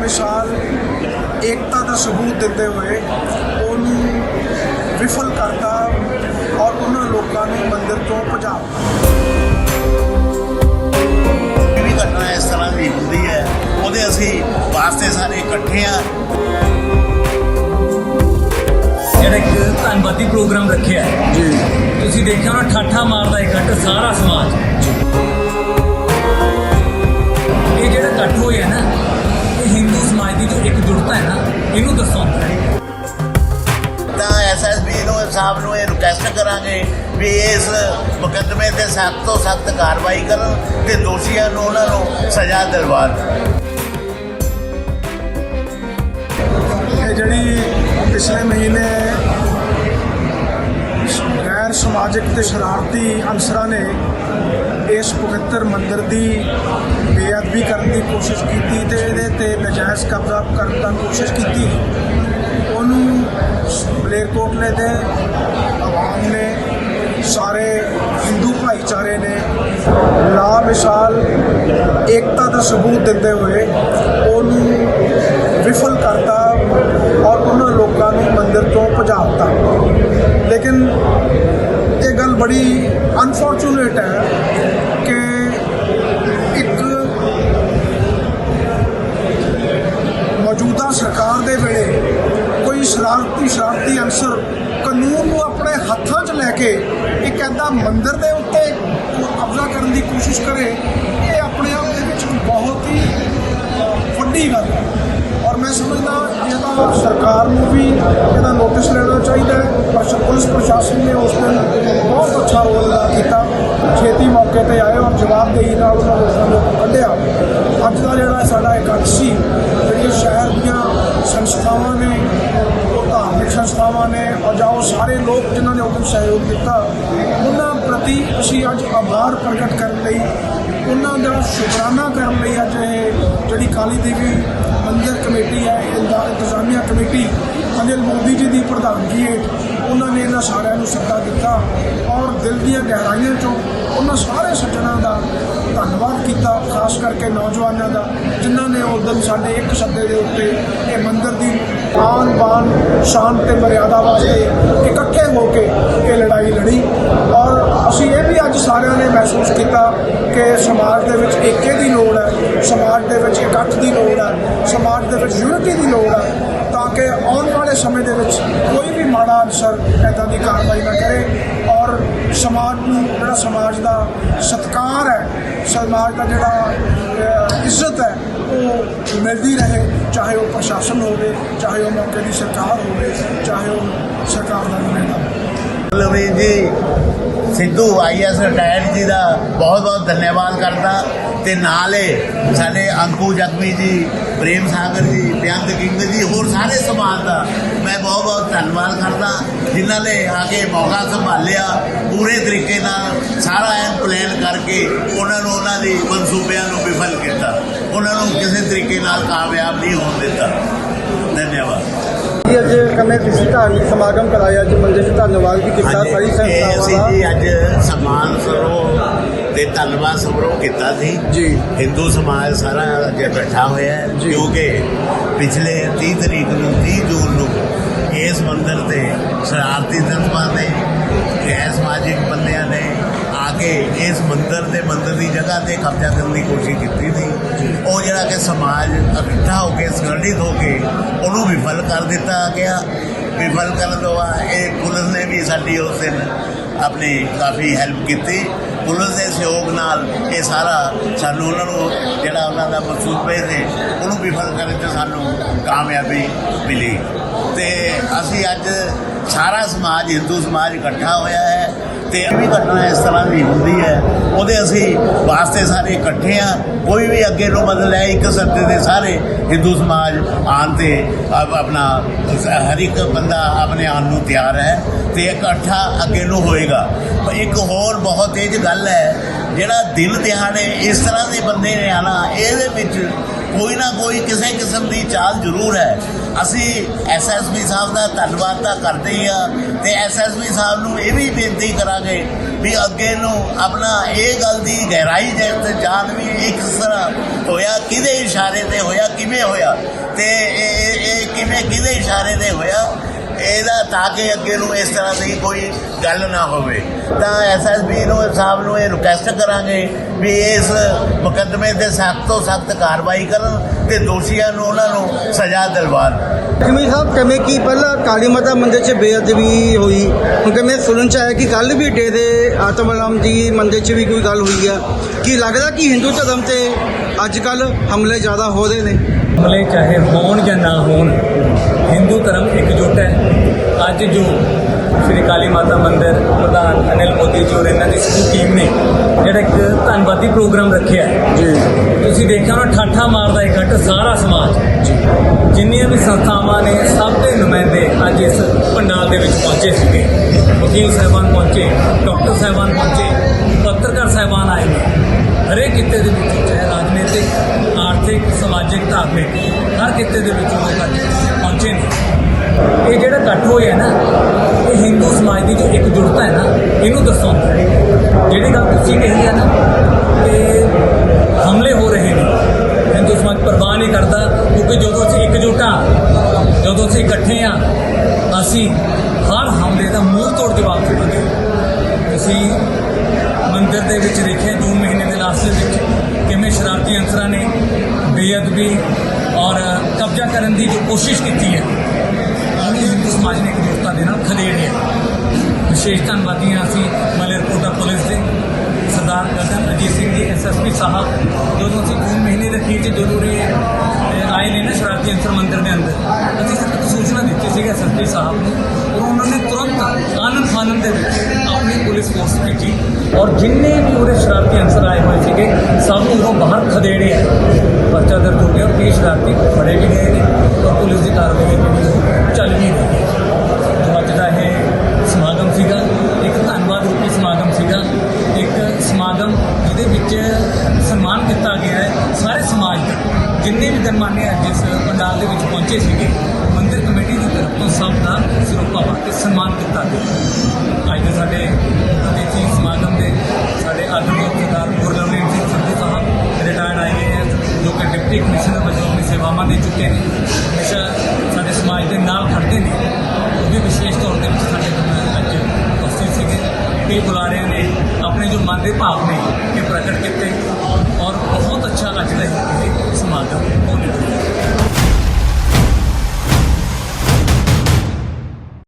ਮਿਸਾਲ ਏਕਤਾ ਦਾ ਸਬੂਤ ਦਿੰਦੇ ਹੋਏ ਉਹਨੂੰ ਵਿਫਲ ਕਰਤਾ ਔਰ ਉਹਨਾਂ ਲੋਕਾਂ ਨੂੰ ਮੰਦਿਰ ਤੋਂ ਭਜਾਤਾ ਇਹ ਵੀ ਘਟਨਾ ਇਸ ਤਰ੍ਹਾਂ ਦੀ ਹੁੰਦੀ ਹੈ ਉਹਦੇ ਅਸੀਂ ਵਾਸਤੇ ਸਾਰੇ ਇਕੱਠੇ ਆ ਜਿਹੜਾ ਇੱਕ ਧੰਨਵਾਦੀ ਪ੍ਰੋਗਰਾਮ ਰੱਖਿਆ ਜੀ। ਤੁਸੀਂ ਦੇਖਿਆ ਹੋਣਾ ਠਾਠਾ ਮਾਰਦਾ ਇਕੱਠ ਸਾਰਾ ਸਮਾਜ। ਇਹ ਰਿਕਵੈਸਟ ਵੀ ਇਸ ਮੁਕੱਦਮੇ ਤੇ ਸਖਤ ਤੋਂ ਸਖਤ ਕਾਰਵਾਈ ਕਰਨ ਤੇ ਦੋਸ਼ੀਆਂ ਨੂੰ ਉਹਨਾਂ ਨੂੰ ਸਜ਼ਾ ਦਿਲਵਾਣ ਇਹ ਜਿਹੜੀ ਪਿਛਲੇ ਮਹੀਨੇ ਗੈਰ ਸਮਾਜਿਕ ਤੇ ਸ਼ਰਾਰਤੀ ਅਨਸਰਾਂ ਨੇ ਇਸ ਪਵਿੱਤਰ ਮੰਦਰ ਦੀ ਬੇਅਦਬੀ ਕਰਨ ਦੀ ਕੋਸ਼ਿਸ਼ ਕੀਤੀ ਤੇ ਇਹਦੇ ਤੇ ਨਜਾਇਜ਼ ਕਬਜ਼ਾ ਕਰਨ ਦਾ ਕੋਸ਼ਿਸ਼ ਕੀਤੀ। ਮਲੇਰਕੋਟਲੇ ਦੇ ਆਵਾਮ ਨੇ ਸਾਰੇ ਹਿੰਦੂ ਭਾਈਚਾਰੇ ਨੇ ਲਾ ਮਿਸਾਲ ਏਕਤਾ ਦਾ ਸਬੂਤ ਦਿੰਦੇ ਹੋਏ ਉਹਨੂੰ ਵਿਫਲ ਕਰਤਾ ਔਰ ਉਹਨਾਂ ਲੋਕਾਂ ਨੂੰ ਮੰਦਿਰ ਤੋਂ ਭਜਾਤਾ ਲੇਕਿਨ ਇਹ ਗੱਲ ਬੜੀ ਅਨਫੋਰਚੂਨੇਟ ਹੈ ਕਿ ਇੱਕ ਮੌਜੂਦਾ ਸਰਕਾਰ ਦੇ ਵੇਲੇ ਕੋਈ ਸ਼ਰਾਰਤੀ ਸ਼ਰਾਰਤੀ ਅਨਸਰ ਕਾਨੂੰਨ ਨੂੰ ਆਪਣੇ ਹੱਥਾਂ 'ਚ ਲੈ ਕੇ ਇੱਕ ਐਦਾ ਮੰਦਿਰ ਦੇ ਉੱਤੇ ਕਬਜ਼ਾ ਕਰਨ ਦੀ ਕੋਸ਼ਿਸ਼ ਕਰੇ, ਇਹ ਆਪਣੇ ਆਪ ਦੇ ਵਿੱਚ ਬਹੁਤ ਹੀ ਵੱਡੀ ਗੱਲ ਹੈ। ਔਰ ਮੈਂ ਸਮਝਦਾ ਇਹਦਾ ਸਰਕਾਰ ਨੂੰ ਵੀ ਇਹਦਾ ਨੋਟਿਸ ਲੈਣਾ ਚਾਹੀਦਾ ਹੈ, ਪਰ ਪੁਲਿਸ ਪ੍ਰਸ਼ਾਸਨ ਨੇ ਉਸ ਦਿਨ ਬਹੁਤ ਅੱਛਾ ਰੋਲ ਅਦਾ ਕੀਤਾ। ਛੇਤੀ ਮੌਕੇ ਤੇ ਆਏ ਔਰ ਜਵਾਬਦੇਹੀ ਨਾਲ ਉਹਨਾਂ ਲੋਕਾਂ ਨੂੰ ਕੱਢਿਆ ਅੱਜ ਦਾ ਜਿਹੜਾ ਸਾਡਾ ਇਕੱਠ ਸੀ ਜਿਹੜੀਆਂ ਸ਼ਹਿਰ ਦੀਆਂ ਸੰਸਥਾਵਾਂ ਨੇ ਉਹ ਧਾਰਮਿਕ ਸੰਸਥਾਵਾਂ ਨੇ ਔਰ ਜਾਂ ਸਾਰੇ ਲੋਕ ਜਿਨ੍ਹਾਂ ਨੇ ਉਦੋਂ ਸਹਿਯੋਗ ਦਿੱਤਾ, ਉਹਨਾਂ ਪ੍ਰਤੀ ਅਸੀਂ ਅੱਜ ਆਭਾਰ ਪ੍ਰਗਟ ਕਰਨ ਲਈ, ਉਹਨਾਂ ਦਾ ਸ਼ੁਕਰਾਨਾ ਕਰਨ ਲਈ ਅੱਜ ਇਹ ਜਿਹੜੀ ਕਾਲੀ ਦੇਵੀ ਮੰਦਿਰ ਕਮੇਟੀ ਹੈ ਇੰਦਾ- ਇੰਤਜ਼ਾਮੀਆ ਕਮੇਟੀ, ਅਨਿਲ ਮੋਦੀ ਜੀ ਦੀ ਪ੍ਰਧਾਨਗੀ ਹੇਠ ਉਹਨਾਂ ਨੇ ਇਹਨਾਂ ਸਾਰਿਆਂ ਨੂੰ ਸੱਦਾ ਦਿੱਤਾ ਔਰ ਦਿਲ ਦੀਆਂ ਗਹਿਰਾਈਆਂ ਚੋਂ ਉਹਨਾਂ ਸਾਰੇ ਸੱਜਣਾਂ ਦਾ ਧੰਨਵਾਦ ਕੀਤਾ, ਖਾਸ ਕਰਕੇ ਨੌਜਵਾਨਾਂ ਦਾ, ਜਿਨ੍ਹਾਂ ਨੇ ਉਸ ਦਿਨ ਸਾਡੇ ਇੱਕ ਸੱਦੇ ਦੇ ਉੱਤੇ ਇਹ ਮੰਦਿਰ ਦੀ ਆਨ ਬਾਨ, ਸ਼ਾਨ ਤੇ ਮਰਿਆਦਾ ਵਾਸਤੇ ਇਕੱਠੇ ਹੋ ਕੇ ਇਹ ਲੜਾਈ ਲੜੀ। ਔਰ ਅਸੀਂ ਇਹ ਵੀ ਅੱਜ ਸਾਰਿਆਂ ਨੇ ਮਹਿਸੂਸ ਕੀਤਾ ਕਿ ਸਮਾਜ ਦੇ ਵਿੱਚ ਏਕੇ ਦੀ ਲੋੜ ਹੈ, ਸਮਾਜ ਦੇ ਵਿੱਚ ਇਕੱਠ ਦੀ ਲੋੜ ਹੈ, ਸਮਾਜ ਦੇ ਵਿੱਚ ਯੂਨਿਟੀ ਦੀ ਲੋੜ ਹੈ, ਤਾਂ ਕਿ ਆਉਣ ਵਾਲੇ ਸਮੇਂ ਦੇ ਵਿੱਚ ਕੋਈ ਵੀ ਮਾੜਾ ਅਨਸਰ ਐਦਾਂ ਦੀ ਕਾਰਵਾਈ ਨਾ ਕਰੇ। ਔਰ ਸਮਾਜ ਨੂੰ, ਜਿਹੜਾ ਸਮਾਜ ਦਾ ਸਤਕਾਰ ਹੈ, ਸਮਾਜ ਦਾ ਜਿਹੜਾ ਇੱਜ਼ਤ ਹੈ। ਉਹ ਮਿਲਦੀ ਰਹੇ, ਚਾਹੇ ਉਹ ਪ੍ਰਸ਼ਾਸਨ ਹੋਵੇ, ਚਾਹੇ ਉਹ ਮੌਕੇ ਦੀ ਸਰਕਾਰ ਹੋਵੇ, ਚਾਹੇ ਉਹ ਸਰਕਾਰ ਦਾ ਨੁਮਾਇੰਦਾ ਹੋਵੇ। ਲਵੀਨ ਜੀ ਸਿੱਧੂ ਆਈਐਸ ਰਿਟਾਇਰਡ ਜੀ ਦਾ ਬਹੁਤ ਬਹੁਤ ਧੰਨਵਾਦ ਕਰਦਾ। ਤੇ ਨਾਲੇ ਸਾਡੇ ਅੰਕੂ ਜਗਮੀ ਜੀ, ਪ੍ਰੇਮ ਸਾਗਰ ਜੀ ਬਿਆੰਤ ਕਿੰਗ ਜੀ, ਹੋਰ ਸਾਰੇ ਸਮਾਜ ਦਾ ਮੈਂ ਬਹੁਤ ਬਹੁਤ ਧੰਨਵਾਦ ਕਰਦਾ। ਜਿਨ੍ਹਾਂ ਨੇ ਆ ਕੇ ਮੌਕਾ ਸੰਭਾਲਿਆ ਪੂਰੇ ਤਰੀਕੇ ਨਾਲ, ਸਾਰਾ ਐਨ ਪਲਾਨ ਕਰਕੇ ਉਹਨਾਂ ਨੂੰ ਉਹਨਾਂ ਦੀ ਮਨਸੂਬਿਆਂ ਨੂੰ ਵਿਫਲ ਕੀਤਾ। ਉਹਨਾਂ ਨੂੰ ਕਿਸੇ ਤਰੀਕੇ ਨਾਲ ਕਾਮਯਾਬ ਨਹੀਂ ਹੋਣ ਦਿੱਤਾ। ਧੰਨਵਾਦ। ਜੀ ਅੱਜ ਕੰਨੇ ਕਿਸੇ ਧਾਰਮਿਕ ਸਮਾਗਮ ਕਰਾਇਆ ਅੱਜ ਮੰਦਿਰ 'ਚ ਧੰਨਵਾਦ ਵੀ ਕੀਤਾ ਸਾਰੀ ਇਹ ਅਸੀਂ ਸੰਸਥਾਵਾਂ ਜੀ ਦਾ ਅੱਜ ਸਮਾਨ ਸਰੋ ਤੇ ਧੰਨਵਾਦ ਸਮਾਰੋਹ ਕੀਤਾ ਸੀ ਜੀ। ਹਿੰਦੂ ਸਮਾਜ ਸਾਰਾ ਅੱਜ ਇਕੱਠਾ ਹੋਇਆ ਹੈ ਜੀ। ਕਿਉਂਕਿ ਪਿਛਲੇ 30 ਤਰੀਕ ਨੂੰ 30 ਜੂਨ ਨੂੰ ਇਸ ਮੰਦਿਰ ਤੇ ਸ਼ਰਾਰਤੀ ਤੱਤਾਂ ਨੇ ਗੈਰ ਸਮਾਜਿਕ ਬੰਦਿਆਂ ਨੇ ਕੇ ਇਸ ਮੰਦਿਰ ਦੇ ਮੰਦਿਰ ਦੀ ਜਗ੍ਹਾ ਤੇ ਕਬਜ਼ਾ ਕਰਨ ਦੀ ਕੋਸ਼ਿਸ਼ ਕੀਤੀ ਸੀ। ਉਹ ਜਿਹੜਾ ਕਿ ਸਮਾਜ ਇਕੱਠਾ ਹੋ ਕੇ ਸੰਗਠਿਤ ਹੋ ਕੇ ਉਹਨੂੰ ਵਿਫਲ ਕਰ ਦਿੱਤਾ ਗਿਆ। ਵਿਫਲ ਕਰਨ ਤੋਂ ਬਾਅਦ ਇਹ ਪੁਲਿਸ ਨੇ ਵੀ ਸਾਡੀ ਉਸ ਦਿਨ ਆਪਣੀ ਕਾਫੀ ਹੈਲਪ ਕੀਤੀ। ਪੁਲਿਸ ਦੇ ਸਹਿਯੋਗ ਨਾਲ ਇਹ ਸਾਰਾ ਸਾਨੂੰ ਉਹਨਾਂ ਨੂੰ ਜਿਹੜਾ ਉਹਨਾਂ ਦਾ ਮਨਸੂਬੇ ਨੇ ਉਹਨੂੰ ਵਿਫਲ ਕਰਨ 'ਚ ਸਾਨੂੰ ਕਾਮਯਾਬੀ ਮਿਲੀ। ਤੇ ਅਸੀਂ ਅੱਜ ਸਾਰਾ ਸਮਾਜ, ਹਿੰਦੂ ਸਮਾਜ ਇਕੱਠਾ ਹੋਇਆ ਹੈ ਤੇ ਇਹ ਵੀ ਘਟਨਾ ਇਸ ਤਰ੍ਹਾਂ ਦੀ ਹੁੰਦੀ ਹੈ। ਉਹਦੇ ਅਸੀਂ ਵਾਸਤੇ ਸਾਰੇ ਇਕੱਠੇ ਆ ਕੋਈ ਵੀ ਅੱਗੇ ਨੂੰ ਬਦਲ ਹੈ ਇੱਕ ਸੱਤੇ ਦੇ ਸਾਰੇ ਹਿੰਦੂ ਸਮਾਜ ਆਉਣ ਤੇ ਆਪਣਾ ਹਰ ਇੱਕ ਬੰਦਾ ਆਪਣੇ ਆਉਣ ਨੂੰ ਤਿਆਰ ਹੈ ਤੇ ਇਕੱਠਾ ਅੱਗੇ ਨੂੰ ਹੋਏਗਾ। ਇੱਕ ਹੋਰ ਬਹੁਤ ਤੇਜ਼ ਗੱਲ ਹੈ, ਜਿਹੜਾ ਦਿਨ ਦਿਹਾੜੇ ਇਸ ਤਰ੍ਹਾਂ ਦੇ ਬੰਦੇ ਨੇ ਆਣਾ ਇਹਦੇ ਵਿੱਚ ਕੋਈ ਨਾ ਕੋਈ ਕਿਸੇ ਕਿਸਮ ਦੀ ਚਾਲ ਜ਼ਰੂਰ ਹੈ। ਅਸੀਂ ਐਸਐਸਪੀ ਸਾਹਿਬ ਦਾ ਧੰਨਵਾਦ ਤਾਂ ਕਰਦੇ ਹੀ ਆ ਤੇ ਐਸਐਸਪੀ ਸਾਹਿਬ ਨੂੰ ਇਹ ਵੀ ਬੇਨਤੀ ਕਰਾਂਗੇ ਵੀ ਅੱਗੇ ਨੂੰ ਆਪਣਾ ਇਹ ਗੱਲ ਦੀ ਗਹਿਰਾਈ ਦੇ ਉੱਤੇ ਜਾਣ ਵੀ ਇੱਕ ਤਰ੍ਹਾਂ ਹੋਇਆ ਕਿਹਦੇ ਇਸ਼ਾਰੇ ਤੇ ਹੋਇਆ, ਕਿਵੇਂ ਹੋਇਆ ਤੇ ਇਹ- ਇਹ ਕਿਵੇਂ ਕਿਹਦੇ ਇਸ਼ਾਰੇ ਤੇ ਹੋਇਆ ਇਹਦਾ ਤਾਂ ਕਿ ਅੱਗੇ ਨੂੰ ਇਸ ਤਰ੍ਹਾਂ ਦੀ ਕੋਈ ਗੱਲ ਨਾ ਹੋਵੇ। ਤਾਂ ਐਸਐਸਪੀ ਨੂੰ ਸਾਹਿਬ ਨੂੰ ਇਹ ਰਿਕੁਐਸਟ ਕਰਾਂਗੇ ਵੀ ਇਸ ਮੁਕੱਦਮੇ ਤੇ ਸਖਤ ਤੋਂ ਸਖਤ ਕਾਰਵਾਈ ਕਰਨ ਤੇ ਦੋਸ਼ੀਆਂ ਨੂੰ ਉਹਨਾਂ ਨੂੰ ਸਜ਼ਾ ਦਿਲਵਾਣ ਜਿਵੇਂ ਸਾਹਿਬ ਕਿਵੇਂ ਕੀ ਪਹਿਲਾਂ ਕਾਲੀ ਮਾਤਾ ਮੰਦਿਰ 'ਚ ਬੇਅਦਬੀ ਹੋਈ? ਹੁਣ ਕਿਵੇਂ ਸੁਣਨ 'ਚ ਆਇਆ ਕਿ ਕੱਲ ਵੀ ਡੇਰੇ ਆਤਮਰਾਮ ਜੀ ਮੰਦਿਰ 'ਚ ਵੀ ਕੋਈ ਗੱਲ ਹੋਈ ਆ? ਕੀ ਲੱਗਦਾ ਕਿ ਹਿੰਦੂ ਧਰਮ ਤੇ ਅੱਜ ਕੱਲ ਹਮਲੇ ਜ਼ਿਆਦਾ ਹੋ ਰਹੇ ਨੇ? ਹਮਲੇ ਚਾਹੇ ਹੋਣ ਜਾਂ ਨਾ ਹੋਣ ਹਿੰਦੂ ਧਰਮ ਇਕਜੁੱਟ ਹੈ। ਅੱਜ ਜੋ ਸ੍ਰੀ ਕਾਲੀ ਮਾਤਾ ਮੰਦਿਰ ਪ੍ਰਧਾਨ ਅਨਿਲ ਮੋਦੀ ਜੀ ਔਰ ਇਹਨਾਂ ਦੀ ਸਮੂਹ ਟੀਮ ਨੇ ਜਿਹੜਾ ਇੱਕ ਧੰਨਵਾਦੀ ਪ੍ਰੋਗਰਾਮ ਰੱਖਿਆ ਹੈ। ਜੀ। ਤੁਸੀਂ ਦੇਖਿਆ ਹੋਣਾ ਠਾਠਾ ਮਾਰਦਾ ਇਕੱਠ ਸਾਰਾ ਸਮਾਜ। ਜਿੰਨੀਆਂ ਵੀ ਸੰਸਥਾਵਾਂ ਨੇ ਸਭ ਦੇ ਨੁਮਾਇੰਦੇ ਅੱਜ ਇਸ ਪੰਡਾਲ ਦੇ ਵਿੱਚ ਪਹੁੰਚੇ ਸੀਗੇ। ਵਕੀਲ ਸਾਹਿਬਾਨ ਪਹੁੰਚੇ ਡਾਕਟਰ ਸਾਹਿਬਾਨ ਪਹੁੰਚੇ ਪੱਤਰਕਾਰ ਸਾਹਿਬਾਨ ਆਏ ਨੇ। ਹਰੇਕ ਕਿੱਤੇ ਦੇ ਵਿੱਚ ਚਾਹੇ ਰਾਜਨੀਤਿਕ ਆਰਥਿਕ ਸਮਾਜਿਕ ਧਾਰਮਿਕ ਹਰ ਕਿੱਤੇ ਦੇ ਵਿੱਚੋਂ ਲੋਕ ਅੱਜ ਪਹੁੰਚੇ ਨੇ। ਇਹ ਜਿਹੜਾ ਇਕੱਠ ਹੋਇਆ ਨਾ, ਇਹ ਹਿੰਦੂ ਸਮਾਜ ਦੀ ਜੋ ਇਕਜੁੱਟਤਾ ਹੈ ਨਾ, ਇਹਨੂੰ ਦਰਸਾਉਂਦਾ ਹੈ। ਜਿਹੜੀ ਗੱਲ ਤੁਸੀਂ ਕਹੀ ਹੈ ਨਾ, ਕਿ ਹਮਲੇ ਹੋ ਰਹੇ ਨੇ। ਹਿੰਦੂ ਸਮਾਜ ਪਰਵਾਹ ਨਹੀਂ ਕਰਦਾ, ਕਿਉਂਕਿ ਜਦੋਂ ਅਸੀਂ ਇਕਜੁੱਟ ਹਾਂ, ਜਦੋਂ ਅਸੀਂ ਇਕੱਠੇ ਹਾਂ, ਅਸੀਂ ਹਰ ਹਮਲੇ ਦਾ ਮੂੰਹ ਤੋੜ ਜਵਾਬ ਦੇਵਾਂਗੇ। ਤੁਸੀਂ ਮੰਦਿਰ ਦੇ ਵਿੱਚ ਦੇਖਿਆ, ਜੂਨ ਮਹੀਨੇ ਦੇ ਲਾਸਟ ਦੇ ਵਿੱਚ, ਕਿਵੇਂ ਸ਼ਰਾਰਤੀ ਅਨਸਰਾਂ ਨੇ ਬੇਅਦਬੀ ਕਬਜ਼ਾ ਕਰਨ ਦੀ ਜੋ ਕੋਸ਼ਿਸ਼ ਕੀਤੀ ਹੈ ਉਹਨੂੰ ਹਿੰਦੂ ਸਮਾਜ ਨੇ ਇਕਜੁੱਟਤਾ ਦੇ ਨਾਲ ਖਦੇੜਿਆ ਵਿਸ਼ੇਸ਼ ਧੰਨਵਾਦੀ ਹਾਂ ਅਸੀਂ ਮਲੇਰਕੋਟਾ ਪੁਲਿਸ ਦੇ ਸਰਦਾਰ ਗਗਨ ਅਜੀਤ ਸਿੰਘ ਜੀ ਐਸਐਸਪੀ ਸਾਹਿਬ, ਜਦੋਂ ਅਸੀਂ ਜੂਨ ਮਹੀਨੇ ਦੇ ਅਖੀਰ 'ਚ ਜਦੋਂ ਇਹ ਆਏ ਨੇ ਨਾ ਸ਼ਰਾਰਤੀ ਅੰਸਰ ਮੰਦਰ ਦੇ ਅੰਦਰ, ਅਸੀਂ ਸਿਰਫ ਸੂਚਨਾ ਦਿੱਤੀ ਸੀਗੀ ਐਸਐਸਪੀ ਸਾਹਿਬ ਨੂੰ ਔਰ ਉਹਨਾਂ ਨੇ ਤੁਰੰਤ ਆਨੰਦ ਫਾਨਨ ਦੇ ਵਿੱਚ ਆਪਣੀ ਪੁਲਿਸ ਫੋਰਸ ਭੇਜੀ। ਔਰ ਜਿੰਨੇ ਵੀ ਉਹਦੇ ਸ਼ਰਾਰਤੀ ਅੰਸਰ ਆਏ ਸਭ ਨੂੰ ਉਹ ਬਾਹਰ ਖਦੇੜੇ ਹੈ ਪਰਚਾ ਦਰਜ ਹੋ ਗਿਆ ਔਰ ਕਈ ਸ਼ਰਾਰਤੀ ਫੜੇ ਵੀ ਗਏ ਨੇ ਔਰ ਪੁਲਿਸ ਦੀ ਕਾਰਵਾਈ ਜਿਹੜੀ ਉਹ ਚੱਲ ਵੀ ਰਹੀ ਹੈ। ਜੋ ਅੱਜ ਦਾ ਇਹ ਸਮਾਗਮ ਸੀਗਾ, ਇੱਕ ਧੰਨਵਾਦ ਰੂਪੀ ਸਮਾਗਮ ਸੀਗਾ। ਇੱਕ ਸਮਾਗਮ ਜਿਹਦੇ ਵਿੱਚ ਸਨਮਾਨ ਕੀਤਾ ਗਿਆ ਹੈ ਸਾਰੇ ਸਮਾਜ ਦਾ। ਜਿੰਨੇ ਵੀ ਗਣਮਾਨੇ ਅੱਜ ਇਸ ਪੰਡਾਲ ਦੇ ਵਿੱਚ ਪਹੁੰਚੇ ਸੀਗੇ, ਮੰਦਿਰ ਕਮੇਟੀ ਦੀ ਤਰਫ ਤੋਂ ਸਭ ਦਾ ਸਿਰੋਪਾ ਪਾ ਸਨਮਾਨ ਕੀਤਾ ਗਿਆ। ਅੱਜ ਦੇ ਸਾਡੇ ਡਿਪਟੀ ਕਮਿਸ਼ਨਰ ਵਜੋਂ ਆਪਣੀ ਸੇਵਾਵਾਂ ਦੇ ਚੁੱਕੇ ਨੇ। ਹਮੇਸ਼ਾ ਸਾਡੇ ਸਮਾਜ ਦੇ ਨਾਲ ਖੜਦੇ ਨੇ। ਉਹ ਵੀ ਵਿਸ਼ੇਸ਼ ਤੌਰ ਤੇ ਸਾਡੇ ਨਾਲ ਅੱਜ ਉਪਸਥਿਤ ਸੀਗੇ। ਕਈ ਬੁਲਾਰਿਆਂ ਨੇ ਆਪਣੇ ਜੋ ਮਨ ਦੇ ਭਾਵ ਨੇ ਇਹ ਪ੍ਰਗਟ ਕੀਤੇ ਔਰ ਬਹੁਤ ਅੱਛਾ ਅੱਜ ਦਾ ਇਹ ਸਮਾਗਮ ਹੋਣੇ